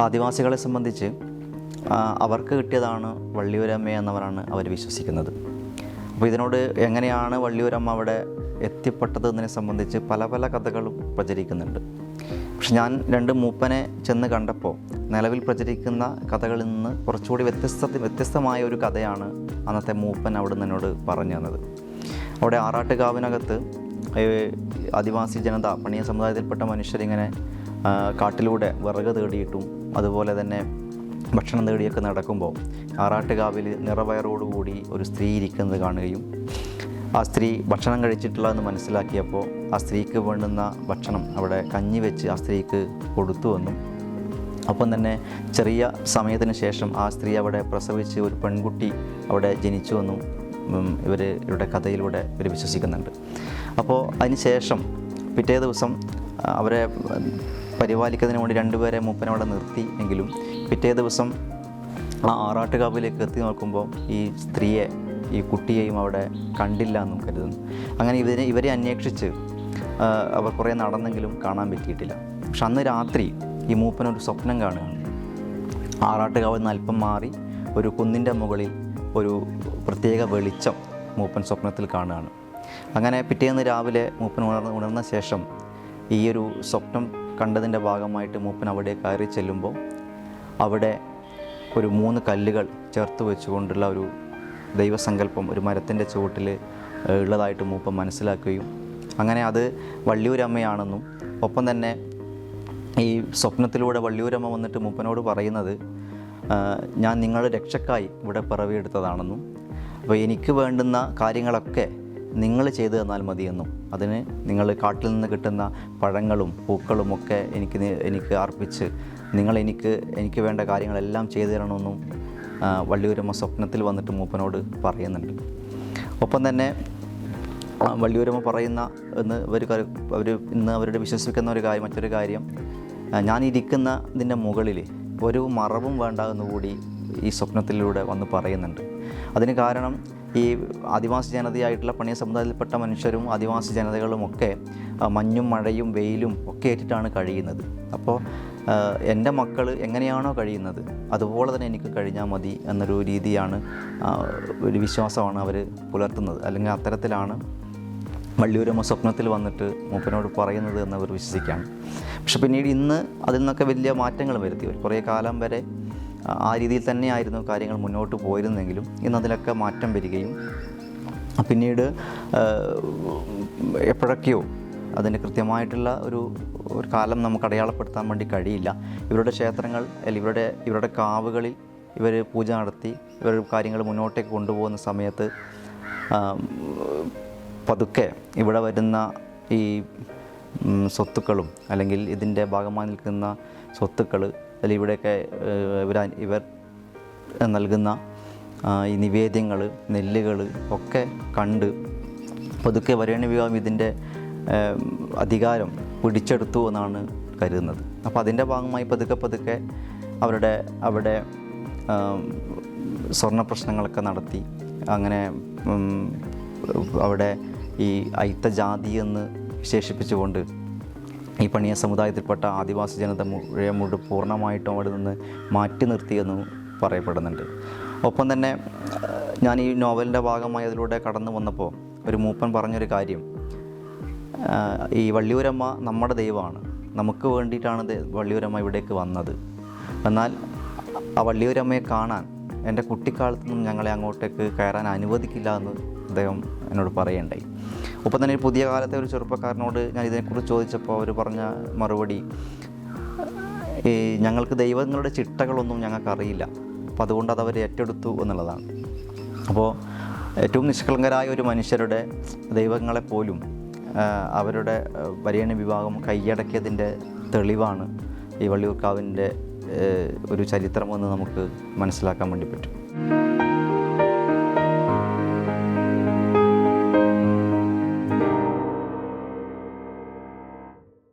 ആദിവാസികളെ സംബന്ധിച്ച് അവർക്ക് കിട്ടിയതാണ് വള്ളിയൂരമ്മ എന്നവരാണ് അവർ വിശ്വസിക്കുന്നത്. അപ്പോൾ ഇതിനോട് എങ്ങനെയാണ് വള്ളിയൂരമ്മ അവിടെ എത്തിപ്പെട്ടത് എന്നതിനെ സംബന്ധിച്ച് പല പല കഥകളും പ്രചരിക്കുന്നുണ്ട്. പക്ഷെ ഞാൻ രണ്ട് മൂപ്പനെ ചെന്ന് കണ്ടപ്പോൾ നിലവിൽ പ്രചരിക്കുന്ന കഥകളിൽ നിന്ന് കുറച്ചുകൂടി വ്യത്യസ്ത വ്യത്യസ്തമായ ഒരു കഥയാണ് അന്നത്തെ മൂപ്പൻ അവിടെ നിന്ന് എന്നോട് പറഞ്ഞു തന്നത്. അവിടെ ആറാട്ടുകാവിനകത്ത് ആദിവാസി ജനത പണിയ സമുദായത്തിൽപ്പെട്ട മനുഷ്യരിങ്ങനെ കാട്ടിലൂടെ വിറക് തേടിയിട്ടും അതുപോലെ തന്നെ ഭക്ഷണം തേടിയൊക്കെ നടക്കുമ്പോൾ ആറാട്ടുകാവിൽ നിറവയറോടുകൂടി ഒരു സ്ത്രീ ഇരിക്കുന്നത് കാണുകയും ആ സ്ത്രീ ഭക്ഷണം കഴിച്ചിട്ടുള്ളതെന്ന് മനസ്സിലാക്കിയപ്പോൾ ആ സ്ത്രീക്ക് വേണ്ടുന്ന ഭക്ഷണം അവിടെ കഞ്ഞി വെച്ച് ആ സ്ത്രീക്ക് കൊടുത്തു വന്നു ഒപ്പം തന്നെ ചെറിയ സമയത്തിന് ശേഷം ആ സ്ത്രീ അവിടെ പ്രസവിച്ച് ഒരു പെൺകുട്ടി അവിടെ ജനിച്ചു വന്നു ഇവർ ഇവരുടെ കഥയിലൂടെ ഇവർ വിശ്വസിക്കുന്നുണ്ട്. അപ്പോൾ അതിന് ശേഷം പിറ്റേ ദിവസം അവരെ പരിപാലിക്കുന്നതിന് വേണ്ടി രണ്ടുപേരെ മൂപ്പനെ അവിടെ നിർത്തി എങ്കിലും പിറ്റേ ദിവസം ആ ആറാട്ടുകാവിലേക്ക് എത്തി നോക്കുമ്പോൾ ഈ സ്ത്രീയെ ഈ കുട്ടിയെയും അവിടെ കണ്ടില്ല എന്നും കരുതുന്നു. അങ്ങനെ ഇവരെ ഇവരെ അന്വേഷിച്ച് അവർ കുറേ നടന്നെങ്കിലും കാണാൻ പറ്റിയിട്ടില്ല. പക്ഷെ അന്ന് രാത്രി ഈ മൂപ്പനൊരു സ്വപ്നം കാണുകയാണ്. ആറാട്ടുകാവിൽ നിന്ന് അല്പം മാറി ഒരു കുന്നിന്റെ മുകളിൽ ഒരു പ്രത്യേക വെളിച്ചം മൂപ്പൻ സ്വപ്നത്തിൽ കാണുകയാണ്. അങ്ങനെ പിറ്റേന്ന് രാവിലെ മൂപ്പൻ ഉണർന്ന ഉണർന്ന ശേഷം ഈ ഒരു സ്വപ്നം കണ്ടതിന്റെ ഭാഗമായിട്ട് മൂപ്പൻ അവിടെ കയറി ചെല്ലുമ്പോൾ അവിടെ ഒരു മൂന്ന് കല്ലുകൾ ചേർത്ത് വെച്ചുകൊണ്ടുള്ള ഒരു ദൈവസങ്കല്പം ഒരു മരത്തിന്റെ ചുവട്ടിൽ ഉള്ളതായിട്ട് മൂപ്പൻ മനസ്സിലാക്കുകയും അങ്ങനെ അത് വള്ളിയൂരമ്മയാണെന്നും ഒപ്പം തന്നെ ഈ സ്വപ്നത്തിലൂടെ വള്ളിയൂരമ്മ വന്നിട്ട് മൂപ്പനോട് പറയുന്നത് ഞാൻ നിങ്ങളുടെ രക്ഷക്കായി ഇവിടെ പിറവിയെടുത്തതാണെന്നും അപ്പോൾ എനിക്ക് വേണ്ടുന്ന കാര്യങ്ങളൊക്കെ നിങ്ങൾ ചെയ്തു തന്നാൽ മതിയെന്നും അതിന് നിങ്ങൾ കാട്ടിൽ നിന്ന് കിട്ടുന്ന പഴങ്ങളും പൂക്കളും ഒക്കെ എനിക്ക് എനിക്ക് അർപ്പിച്ച് നിങ്ങൾ എനിക്ക് എനിക്ക് വേണ്ട കാര്യങ്ങളെല്ലാം ചെയ്തു തരണമെന്നും വള്ളിയൂരമ്മ സ്വപ്നത്തിൽ വന്നിട്ട് മൂപ്പനോട് പറയുന്നുണ്ട്. ഒപ്പം തന്നെ വള്ളിയൂരമ്മ പറയുന്ന എന്ന് ഇവർ അവർ ഇന്ന് അവരുടെ വിശ്വസിക്കുന്ന ഒരു കാര്യം മറ്റൊരു കാര്യം ഞാനിരിക്കുന്നതിന്റെ മുകളിൽ ഒരു മറവും വേണ്ട എന്നുകൂടി ഈ സ്വപ്നത്തിലൂടെ വന്ന് പറയുന്നുണ്ട്. അതിന് കാരണം ഈ ആദിവാസി ജനതയായിട്ടുള്ള പണിയ സമുദായത്തിൽപ്പെട്ട മനുഷ്യരും ആദിവാസി ജനതകളും ഒക്കെ മഞ്ഞും മഴയും വെയിലും ഒക്കെ ഏറ്റിട്ടാണ് കഴിയുന്നത്. അപ്പോൾ എന്റെ മക്കൾ എങ്ങനെയാണോ കഴിയുന്നത് അതുപോലെ തന്നെ എനിക്ക് കഴിഞ്ഞാൽ മതി എന്നൊരു രീതിയാണ് ഒരു വിശ്വാസമാണ് അവർ പുലർത്തുന്നത്. അല്ലെങ്കിൽ അത്തരത്തിലാണ് വള്ളിയൂരമ്മ സ്വപ്നത്തിൽ വന്നിട്ട് മൂപ്പനോട് പറയുന്നത് എന്നവർ വിശ്വസിക്കുകയാണ്. പക്ഷെ പിന്നീട് ഇന്ന് അതിൽ നിന്നൊക്കെ വലിയ മാറ്റങ്ങൾ വരുത്തി. കുറേ കാലം വരെ ആ, രീതിയിൽ തന്നെയായിരുന്നു കാര്യങ്ങൾ മുന്നോട്ട് പോയിരുന്നെങ്കിലും ഇന്ന് അതിലൊക്കെ മാറ്റം വരികയും പിന്നീട് എപ്പോഴൊക്കെയോ അതിന് കൃത്യമായിട്ടുള്ള ഒരു ഒരു കാലം നമുക്ക് അടയാളപ്പെടുത്താൻ വേണ്ടി കഴിയില്ല. ഇവരുടെ ക്ഷേത്രങ്ങൾ അല്ലെങ്കിൽ ഇവരുടെ ഇവരുടെ കാവുകളിൽ ഇവർ പൂജ നടത്തി ഇവർ കാര്യങ്ങൾ മുന്നോട്ടേക്ക് കൊണ്ടുപോകുന്ന സമയത്ത് പതുക്കെ ഇവിടെ വരുന്ന ഈ സ്വത്തുക്കളും അല്ലെങ്കിൽ ഇതിന്റെ ഭാഗമായി നിൽക്കുന്ന സ്വത്തുക്കൾ അല്ലെങ്കിൽ ഇവിടെയൊക്കെ ഇവർ ഇവർ നൽകുന്ന ഈ നിവേദ്യങ്ങൾ നെല്ലുകൾ ഒക്കെ കണ്ട് പതുക്കെ വരേണ്യ വിഭാഗം ഇതിന്റെ അധികാരം പിടിച്ചെടുത്തു എന്നാണ് കരുതുന്നത്. അപ്പോൾ അതിന്റെ ഭാഗമായി പതുക്കെ പതുക്കെ അവരുടെ അവിടെ സ്വർണ പ്രശ്നങ്ങളൊക്കെ നടത്തി. അങ്ങനെ അവിടെ ഈ അയിത്ത ജാതി എന്ന് വിശേഷിപ്പിച്ചുകൊണ്ട് ഈ പണിയ സമുദായത്തിൽപ്പെട്ട ആദിവാസി ജനത മുഴുവൻ പൂർണമായിട്ടും അവിടെ നിന്ന് മാറ്റി നിർത്തിയെന്നും പറയപ്പെടുന്നുണ്ട്. ഒപ്പം തന്നെ ഞാൻ ഈ നോവലിന്റെ ഭാഗമായി അതിലൂടെ കടന്നു വന്നപ്പോൾ ഒരു മൂപ്പൻ പറഞ്ഞൊരു കാര്യം. ഈ വള്ളിയൂരമ്മ നമ്മുടെ ദൈവമാണ്. നമുക്ക് വേണ്ടിയിട്ടാണ് വള്ളിയൂരമ്മ ഇവിടേക്ക് വന്നത്. എന്നാൽ ആ വള്ളിയൂരമ്മയെ കാണാൻ എന്റെ കുട്ടിക്കാലത്തൊന്നും ഞങ്ങളെ അങ്ങോട്ടേക്ക് കയറാൻ അനുവദിക്കില്ല എന്ന് അദ്ദേഹം എന്നോട് പറയുണ്ടായി. ഒപ്പം തന്നെ പുതിയ കാലത്തെ ഒരു ചെറുപ്പക്കാരനോട് ഞാൻ ഇതിനെക്കുറിച്ച് ചോദിച്ചപ്പോൾ അവർ പറഞ്ഞ മറുപടി ഈ ഞങ്ങൾക്ക് ദൈവങ്ങളുടെ ചിട്ടകളൊന്നും ഞങ്ങൾക്കറിയില്ല. അപ്പോൾ അതുകൊണ്ട് അത് അവർ ഏറ്റെടുത്തു എന്നുള്ളതാണ്. അപ്പോൾ ഏറ്റവും നിഷ്കളങ്കരായ ഒരു മനുഷ്യരുടെ ദൈവങ്ങളെ പോലും അവരുടെ ആ, വിഭാഗം കൈയടക്കിയതിന്റെ തെളിവാണ് ഈ വള്ളിയൂർക്കാവിന്റെ ഒരു ചരിത്രമെന്ന് നമുക്ക് മനസ്സിലാക്കാൻ വേണ്ടി പറ്റും.